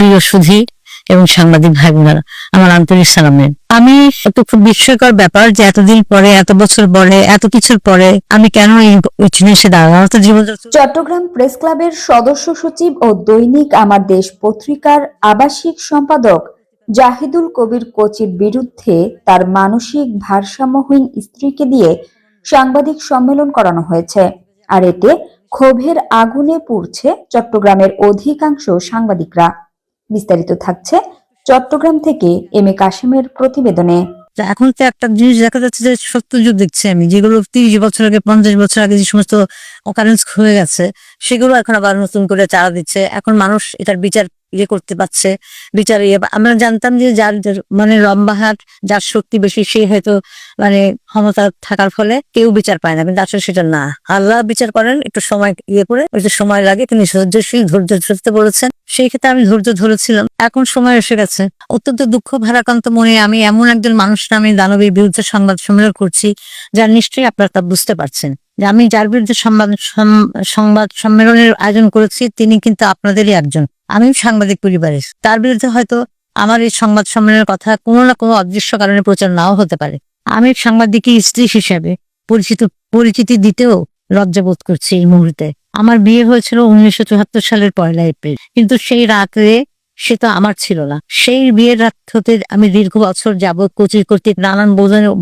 প্রিয় সুধী এবং সাংবাদিক ভাই বোনেরা আমার আন্তরিক সালামের আমি একটা খুব বিস্ময়কর ব্যাপার যে এতদিন পরে, এত বছর পরে, এত কিছুর পরে আমি কেন এই এসে দাঁড়ালাম? জীবন চট্টগ্রাম প্রেস ক্লাবের সদস্য সচিব ও দৈনিক আমার দেশ পত্রিকার আবাসিক সম্পাদক জাহিদুল কবির কোচির বিরুদ্ধে তার মানসিক ভারসাম্যহীন স্ত্রীকে দিয়ে সাংবাদিক সম্মেলন করানো হয়েছে। আর এতে ক্ষোভের আগুনে পুড়ছে চট্টগ্রামের অধিকাংশ সাংবাদিকরা। বিস্তারিত থাকছে চট্টগ্রাম থেকে এম এ কাশিমের প্রতিবেদনে। এখন তো একটা জিনিস দেখা যাচ্ছে যে সত্য যুগ দেখছি আমি, যেগুলো তিরিশ বছর আগে, পঞ্চাশ বছর আগে যে সমস্ত অকারেন্স হয়ে গেছে, সেগুলো এখন আবার নতুন করে চারা দিচ্ছে। এখন মানুষ এটার বিচার ইয়ে করতে পারছে, বিচার ইয়ে আমরা জানতাম যে যার মানে লম্বাহাট যার শক্তি বেশি, সে হয়তো মানে ক্ষমতা থাকার ফলে কেউ বিচার পায় না। কিন্তু আসলে সেটা না। আল্লাহ বিচার করেন, একটু সময় ইয়ে করে যে সময় লাগে, তিনি ধৈর্যশীল ধৈর্য ধরতে বলেছেন। সেই ক্ষেত্রে আমি ধৈর্য ধরেছিলাম। এখন সময় এসে গেছে। অত্যন্ত দুঃখ, ভারাক্রান্ত মনে আমি এমন একজন মানুষ নামে দানবীর বিরুদ্ধে সংবাদ সম্মেলন করছি যার নিশ্চয়ই আপনারা তা বুঝতে পারছেন। যে আমি যার বিরুদ্ধে সংবাদ সংবাদ সম্মেলনের আয়োজন করেছি, তিনি কিন্তু আপনাদেরই একজন। আমি সাংবাদিক পরিবারের। তার বিরুদ্ধে হয়তো আমার এই সংবাদ সম্মেলনের কথা কোনো না কোনো অদৃশ্য কারণে প্রচার নাও হতে পারে। আমি সাংবাদিকের স্ত্রী হিসেবে পরিচিত, পরিচিতি দিতেও লজ্জা বোধ করছি এই মুহূর্তে। আমার বিয়ে হয়েছিল উনিশশো চুয়াত্তর সালের পয়লা এপ্রিল। কিন্তু সেই রাতে সে তো আমার ছিল না। সেই বিয়ের রাত হতে আমি দীর্ঘ বছর যাবৎ কোচির কর্তৃক নানান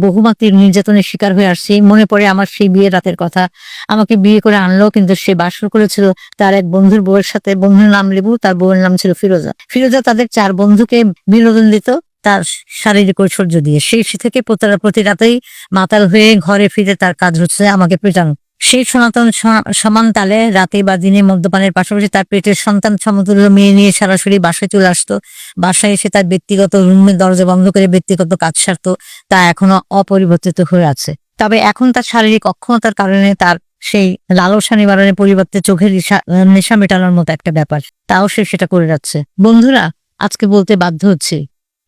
বহুমাত্রিক নির্যাতনের শিকার হয়ে আসছি। মনে পড়ে আমার সেই বিয়ের রাতের কথা। আমাকে বিয়ে করে আনলো, কিন্তু সে বাসর করেছিল তার এক বন্ধুর বউয়ের সাথে। বন্ধুর নাম লেবু তার বউয়ের নাম ছিল ফিরোজা। ফিরোজা তাদের চার বন্ধুকে বিনোদন দিত, তার শারীরিক ঐশ্বর্য দিয়ে। সেই থেকে প্রতি রাতেই মাতাল হয়ে ঘরে ফিরে তার কাজ হচ্ছে আমাকে পেটানো। সেই সনাতন সমান তালে রাতে বা দিনে মদ্যপানের পাশাপাশি তার পেটের সন্তান সমতুল্য মেয়ে নিয়ে সরাসরি বাসায় চলে আসতো। বাসায় এসে তার ব্যক্তিগত রুমের দরজা বন্ধ করে ব্যক্তিগত কাজ সারতো। তা এখনও অপরিবর্তিত হয়ে আছে। তবে এখন তার শারীরিক অক্ষমতার কারণে তার সেই লালসা নিবারণের পরিবর্তে চোখের নেশা মেটানোর মতো একটা ব্যাপার। তাও সে সেটা করে যাচ্ছে। বন্ধুরা, আজকে বলতে বাধ্য হচ্ছে।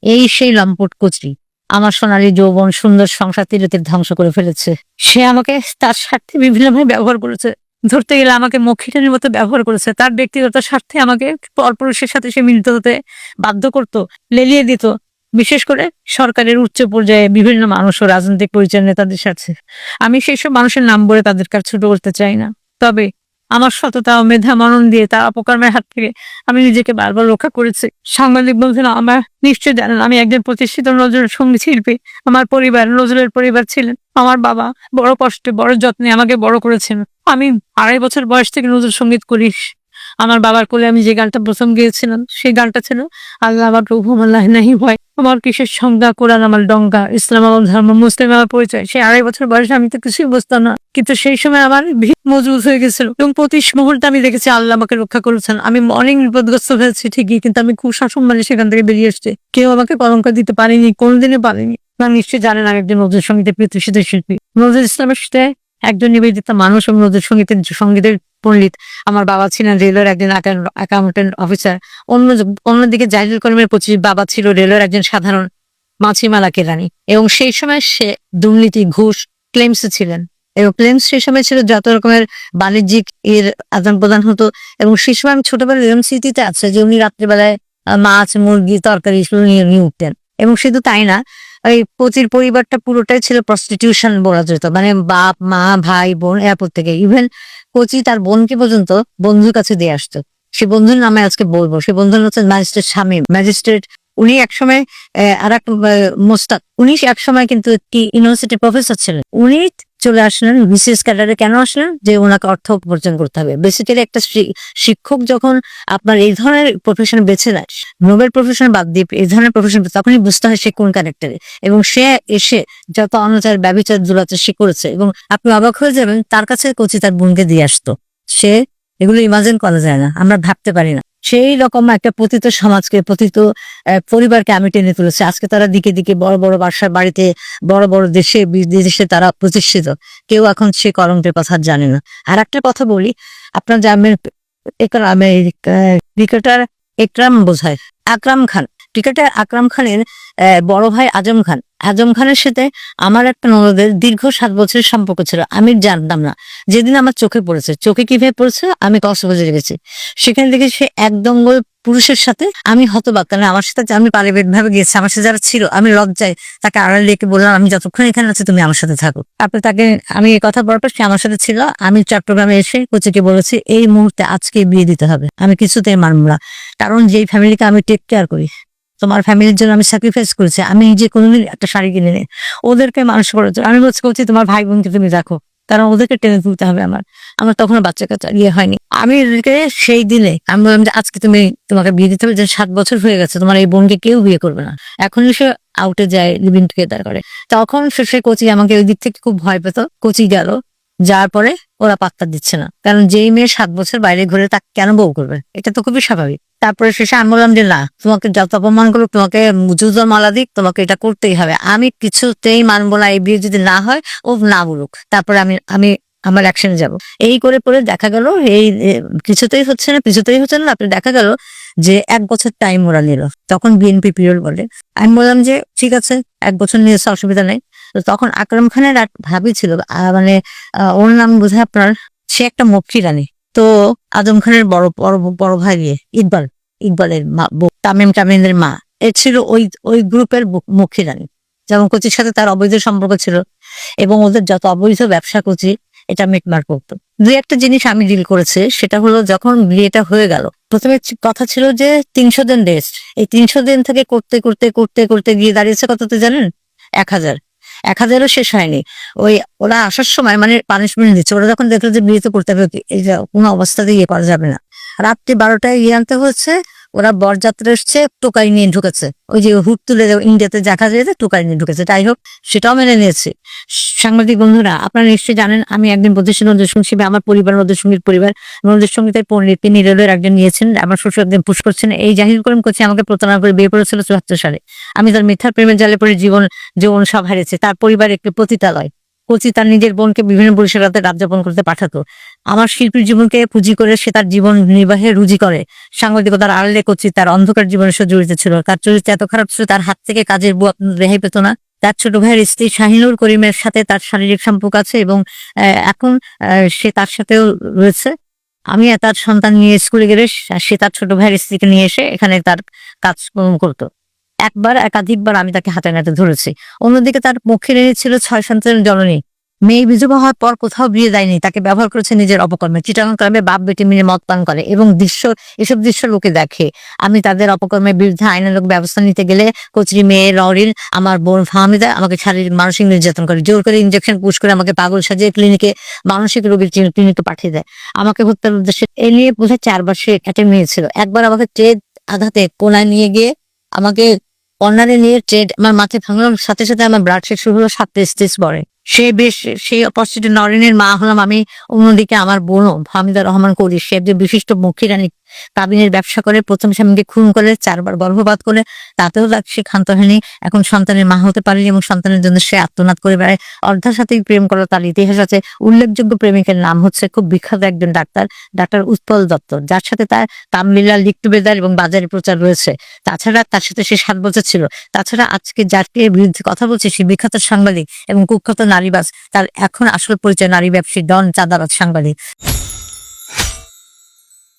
এই সেই লম্পট কচি। আমার সোনালী যৌবন সুন্দর সংসার তীরে তীরে ধ্বংস করে ফেলেছে। সে আমাকে তার স্বার্থে বিভিন্নভাবে ব্যবহার করেছে। ধরতে গেলে আমাকে মক্ষিটানির মতো ব্যবহার করেছে। তার ব্যক্তিগত স্বার্থে আমাকে পরপুরুষের সাথে সে মিলিত হতে বাধ্য করত, লেলিয়ে দিত। বিশেষ করে সরকারের উচ্চ পর্যায়ে বিভিন্ন মানুষ ও রাজনৈতিক পরিচয় নেতাদের সাথে। আমি সেই সব মানুষের নাম বলে তাদের কাছে ছোট করতে চাই না। তবে আমার সততা ও মেধা মনন দিয়ে তার অপকর্মের হাত থেকে আমি নিজেকে বারবার রক্ষা করেছি। সাংবাদিক বলছেন আমার নিশ্চয় জানেন, আমি একজন প্রতিষ্ঠিত নজরুল সংগীত শিল্পী। আমার পরিবার, নজরুলের পরিবার ছিলেন। আমার বাবা বড় কষ্টে, বড় যত্নে আমাকে বড় করেছেন। আমি আড়াই বছর বয়স থেকে নজরুল সংগীত করি। আমার বাবার কোলে আমি যে গানটা প্রথম গিয়েছিলাম, সেই গানটা ছিল, আল্লাহ আল্লাহ নাহি ভয়, আমার কিসের সংজ্ঞা কোরআন আমার ডঙ্গা, ইসলাম আমার ধর্ম, মুসলিম আমার পরিচয়। সেই আড়াই বছর বয়সে আমি তো কিছুই বুঝতাম না, কিন্তু সেই সময় আমার ভিত মজবুত হয়ে গেছিল এবং প্রতি মুহূর্তে আমি দেখেছি, আল্লাহ আমাকে রক্ষা করেছেন। আমি অনেক বিপদগ্রস্ত হয়েছি, ঠিকই, কিন্তু আমি কুশাসন মানে সেখান থেকে বেরিয়ে এসছে। কেউ আমাকে কলঙ্ক দিতে পারেনি কোনোদিনই পারেনি। আপনারা নিশ্চয়ই জানেন, আমি একজন নজরুল সঙ্গীতের প্রতিষ্ঠিত শিল্পী। নজরুল ইসলামের সাথে একজন নিবেদিতা মানুষ এবং নজরুল সঙ্গীতের সঙ্গীতের পণ্ডিত। আমার বাবা ছিলেন রেলের একজন অ্যাকাউন্টেন্ট অফিসার অন্য, অন্যদিকে জাহিদুল করিমের পঁচিশ বাবা ছিল রেলের একজন সাধারণ মাছিমালা কেরানি। এবং সেই সময় সে দুর্নীতি, ঘুষ ক্লেমসে ছিলেন। এবং ক্লেমস সেই সময় ছিল যত রকমের বাণিজ্যিক এর আদান প্রদান হতো। এবং সেই সময় আমি ছোটবেলায় এরকম স্মৃতিতে আছে যে উনি রাত্রিবেলায় মাছ, মুরগি, তরকারি এগুলো নিয়ে উঠতেন। এবং শুধু তাই না, ওই পতির পরিবারটা পুরোটাই ছিল প্রস্টিটিউশন বলা যেত। মানে বাপ, মা, ভাই, বোন এরপর থেকে ইভেন কোচি তার বোনকে পর্যন্ত বন্ধুর কাছে দিয়ে আসতো। সে বন্ধুর নামে আজকে বলব। সে বন্ধুর হচ্ছে ম্যাজিস্ট্রেট স্বামী ম্যাজিস্ট্রেট, উনি একসময় আর এক মোস্তাক। উনি একসময় কিন্তু ইউনিভার্সিটি প্রফেসর ছিলেন। উনি চলে আসলেন বিসিএস ক্যাডারে কেন আসলেন? যে ওনাকে অর্থ উপার্জন করতে হবে। বেসিক্যালি একটা শিক্ষক যখন আপনার এই ধরনের প্রফেশন বেছে নেয় নোবেল প্রফেশন বাদ দিয়ে এই ধরনের প্রফেশন তখনই বুঝতে হয় সে কোন ক্যারেক্টারে এবং সে এসে যত অনাচার, ব্যবচার, দুরাচার সে করেছে এবং আপনি অবাক হয়ে যাবেন, তার কাছে কোচি তার বোনকে দিয়ে আসতো। সে এগুলো ইমাজিন করা যায় না, আমরা ভাবতে পারি না। সেই রকম একটা পতিত সমাজকে, পতিত পরিবারকে আমি টেনে তুলেছি। আজকে তারা দিকে দিকে বড় বড় বাসার বাড়িতে, বড় বড় দেশে, বিদেশে তারা প্রতিষ্ঠিত। কেউ এখন সে কলঙ্কের কথা জানে না। আর একটা কথা বলি, আপনার জানেন ক্রিকেটার একরাম বোঝায়, আকরাম খান। ক্রিকেটার আকরাম খানের বড় ভাই আজম খান। আজম খানের সাথে আমার একটা ননদের দীর্ঘ সাত বছরের সম্পর্ক ছিল। আমি জানতাম না। যেদিন আমার চোখে পড়েছে। চোখে কীভাবে পড়েছে? আমি কক্সবাজারে গেছি। সেখান থেকে সে এক দঙ্গল পুরুষের সাথে আমি হতবাক। কারণ আমার সাথে আমি পারিবারিক ভাবে গিয়েছি আমার সাথে যারা ছিল, আমি লজ্জায় তাকে আড়ালে রেখে বললাম, আমি যতক্ষণ এখানে আছি, তুমি আমার সাথে থাকো। তারপরে তাকে, আমি এই কথা বলার পর সে আমার সাথে ছিল। আমি চট্টগ্রামে এসে কোচিকে বলেছি, এই মুহূর্তে আজকে বিয়ে দিতে হবে। আমি কিছুতেই মানব না। কারণ যেই ফ্যামিলিকে আমি টেক কেয়ার করি তোমার ফ্যামিলির জন্য আমি স্যাক্রিফাইস করেছি। আমি নিজে কোনোদিন একটা শাড়ি কিনে নিই ওদেরকে মানুষ করেছে আমি বলছি বলছি, তোমার ভাই বোনকে তুমি দেখো। কারণ ওদেরকে টেনে তুলতে হবে আমার। আমার তখন বাচ্চা কাচ্চা ইয়ে হয়নি। আমি ওদেরকে সেই দিনে আমি বললাম যে, আজকে তুমি তোমাকে বিয়ে দিতে হবে যে সাত বছর হয়ে গেছে। তোমার এই বোনকে কেউ বিয়ে করবে না। এখন সে আউটে যায় লিভিং টুগেদার করে। তখন সে কোচি আমাকে ওই দিক থেকে খুব ভয় পেত। কোচি গেল। যাওয়ার পরে ওরা পাত্তা দিচ্ছে না। কারণ যেই মেয়ে সাত বছর বাইরে ঘুরে তাকে কেন বউ করবে? এটা তো খুবই স্বাভাবিক। তারপরে শেষে আমি বললাম যে, না, তোমাকে যত অপমান করুক, তোমাকে জুজর মালা দিক, তোমাকে এটা করতেই হবে। আমি কিছুতেই মানবো না, এই বিয়ে যদি না হয়, ও না বলুক। তারপরে আমি আমি আমার অ্যাকশনে যাব। এই করে পরে দেখা গেল, এই কিছুতেই হচ্ছে না, কিছুতেই হচ্ছে না। তারপরে দেখা গেল যে, এক বছর টাইম ওরা নিল। তখন বিএনপি পিরিয়ড বলে। আমি বললাম যে, ঠিক আছে, এক বছর নিয়েছে, অসুবিধা নেই। তো তখন আকরাম খানের ভাবি ছিল মানে ওর নাম বোধ হয় আপনার, সে একটা মক্কি রানী তো আজম খানের বড় বড় বড় ভাই ইকবাল, ইকবালের মা তামিম তামিমের মা, এ ছিল ওই ওই গ্রুপের মুখী রানী। যেমন কোচির সাথে তার অবৈধ সম্পর্ক ছিল এবং ওদের যত অবৈধ ব্যবসা কোচি, এটা মিটমার করতো। দুই একটা জিনিস আমি ডিল করেছি, সেটা হলো যখন বিয়েটা হয়ে গেল, প্রথমে কথা ছিল যে তিনশো দিন রেস্ট এই তিনশো দিন থেকে করতে করতে করতে করতে গিয়ে দাঁড়িয়েছে কততে জানেন? এক হাজার। এক হাজারও শেষ হয়নি। ওই ওরা আসার সময় মানে পানিশমেন্ট দিচ্ছে। ওরা যখন দেখল যে বিয়ে তো করতে হবে এইটা কোনো অবস্থাতে ইয়ে করা যাবে না। রাত্রি বারোটায় ইয়ে আনতে হচ্ছে ওরা বরযাত্রা এসছে, টোকাই নিয়ে ঢুকেছে। ওই যে হুট তুলে ইন্ডিয়াতে দেখা যায় যে টোকাই নিয়ে ঢুকেছে। যাই হোক, সেটাও মেনে নিয়েছে। সাংবাদিক বন্ধুরা, আপনারা নিশ্চয়ই জানেন, আমি একদিন প্রতিষ্ঠান নজরসঙ্গী হিসেবে, আমার পরিবার নজরসঙ্গীর পরিবার নজরসঙ্গীতের পণ্ডিত তিনি একজন নিয়েছেন, আমার শ্বশুর একদিন পুশ করছেন। এই জাহির করিম করছে আমাকে প্রতারণা করে বিয়ে করেছিল চুয়াত্তর সালে। আমি তার মিথ্যা প্রেমের জালে পড়ে জীবন যৌবন সব হারিয়েছে। তার পরিবার একটি পতিতালয়। কোচি তার নিজের বোনকে বিভিন্ন বরিশালাতে রাত যাপন করতে পাঠাতো। আমার শিল্পীর জীবনকে পুঁজি করে সে তার জীবন নির্বাহে রুজি করে। সাংবাদিকতার আড়লে কোচি তার অন্ধকার জীবনের সাথে জড়িত ছিল। তার চরিত্র এত খারাপ ছিল, তার হাত থেকে কাজের বুয়া রেহাই পেত না। তার ছোট ভাইয়ের স্ত্রী শাহিনুর করিমের সাথে তার শারীরিক সম্পর্ক আছে এবং এখন সে তার সাথেও রয়েছে। আমি তার সন্তান নিয়ে স্কুলে গেলে সে তার ছোট ভাইয়ের স্ত্রীকে নিয়ে এসে এখানে তার কাজকর্ম করতো। একবার, একাধিকবার আমি তাকে হাতে নাতে ধরেছি। অন্যদিকে তার মুখে ছিল ছয় সন্তানের জননী। মেয়ে বিধবা হওয়ার পর কোথাও বিয়ে দেয়নি, তাকে ব্যবহার করেছে নিজের অপকর্মে। চিটাগাং ক্লাবে বাপ বেটি মিলে মদ পান করে এবং দৃশ্য, এসব দৃশ্য লোকে দেখে। আমি তাদের অপকর্মের বিরুদ্ধে আইনানুগ ব্যবস্থা নিতে গেলে কচুরি মেয়ে লরিন আমার বোন ফাহমিদা আমাকে শারীরিক মানসিক নির্যাতন করে, জোর করে ইঞ্জেকশন পুশ করে আমাকে পাগল সাজিয়ে ক্লিনিকে মানসিক রোগীর ক্লিনিকে পাঠিয়ে দেয়। আমাকে হত্যার উদ্দেশ্যে এ নিয়ে বোধহয় চারবার সে একটা মেয়ে ছিল। একবার আমাকে ট্রেড আঘাতে কোনায় নিয়ে গিয়ে আমাকে কর্নারে নিয়ে ট্রেড আমার মাথায় ভাঙলাম সাথে সাথে আমার ব্লাড শেষ শুরু হলো সাতটা স্টেজ পরে। সে বেশ সেই অপরচিত নরেনের মা হলাম আমি, অন্যদিকে আমার বোন হামিদা রহমান করি, সে একজন বিশিষ্ট মুখী রানী। কাবিনের ব্যবসা করে প্রথম স্বামীকে খুন করে, চারবার গর্ভপাত করে, তাতেও সে ক্ষান্ত হয়নি। এখন সন্তানের মা হতে পারেনি এবং সন্তানের জন্য সে আত্মনাদ করে বেড়ায়। অর্ধার সাথেই প্রেম করা তার ইতিহাস আছে। উল্লেখযোগ্য প্রেমিকের নাম হচ্ছে খুব বিখ্যাত একজন ডাক্তার ডাক্তার উৎপল দত্ত, যার সাথে তার তামলীলা লিখটুবেদার এবং বাজারে প্রচার রয়েছে। তাছাড়া তার সাথে সে সাত বছর ছিল। তাছাড়া আজকে যাকে বিরুদ্ধে কথা বলছে, সে বিখ্যাত সাংবাদিক এবং কুখ্যাত নারীবাস তার এখন আসল পরিচয় নারী ব্যবসায়ী ডন চাঁদাবাজ সাংবাদিক।